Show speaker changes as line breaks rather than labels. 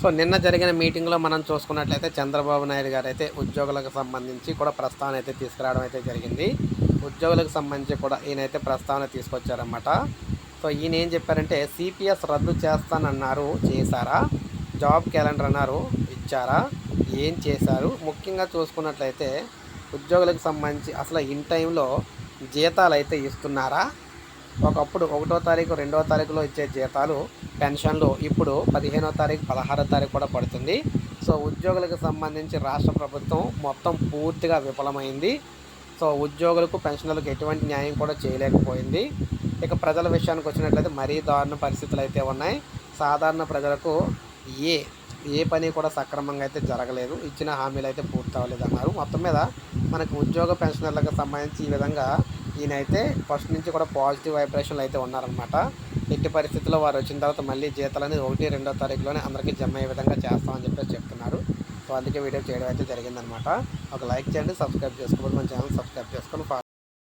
So నిన్న జరిగిన మీటింగ్లో మనం చూసుకున్నట్లయితే చంద్రబాబు నాయుడు గారు అయితే ఉద్యోగులకు సంబంధించి కూడా ప్రస్తావన అయితే తీసుకురావడం అయితే జరిగింది. ఉద్యోగులకు సంబంధించి కూడా ఈయనైతే ప్రస్తావన తీసుకొచ్చారన్నమాట. సో ఈయన ఏం చెప్పారంటే సిపిఎస్ రద్దు చేస్తానన్నారు చేశారా? జాబ్ క్యాలెండర్ అన్నారు ఇచ్చారా? ఏం చేశారు? ముఖ్యంగా చూసుకున్నట్లయితే ఉద్యోగులకు సంబంధించి అసలు ఇన్ టైంలో జీతాలు అయితే ఇస్తున్నారా? ఒకప్పుడు ఒకటో తారీఖు రెండో తారీఖులో ఇచ్చే జీతాలు పెన్షన్లు ఇప్పుడు పదిహేనో తారీఖు పదహారో తారీఖు కూడా పడుతుంది. సో ఉద్యోగులకు సంబంధించి రాష్ట్ర ప్రభుత్వం మొత్తం పూర్తిగా విఫలమైంది. సో ఉద్యోగులకు పెన్షన్లకు ఎటువంటి న్యాయం కూడా చేయలేకపోయింది. ఇక ప్రజల విషయానికి వచ్చినట్లయితే మరీ దారుణ పరిస్థితులు అయితే ఉన్నాయి. సాధారణ ప్రజలకు ఏ ఏ పని కూడా సక్రమంగా అయితే జరగలేదు. ఇచ్చిన హామీలు అయితే పూర్తి అవ్వలేదు అన్నారు మొత్తం మీద మనకు ఉద్యోగ పెన్షనర్లకు సంబంధించి ఈ విధంగా ఈయనైతే ఫస్ట్ నుంచి కూడా పాజిటివ్ వైబ్రేషన్లు అయితే ఉన్నారనమాట ఎట్టి పరిస్థితుల్లో వారు వచ్చిన తర్వాత మళ్ళీ జీతాలు అనేది ఒకటి రెండో తారీఖులోనే అందరికీ జమ అయ్యే విధంగా చేస్తామని చెప్పేసి చెప్తున్నారు. సో అందుకే వీడియో చేయడం అయితే జరిగిందనమాట ఒక లైక్ చేయండి సబ్స్క్రైబ్ చేసుకోవాలి మన ఛానల్ సబ్స్క్రైబ్ చేసుకొని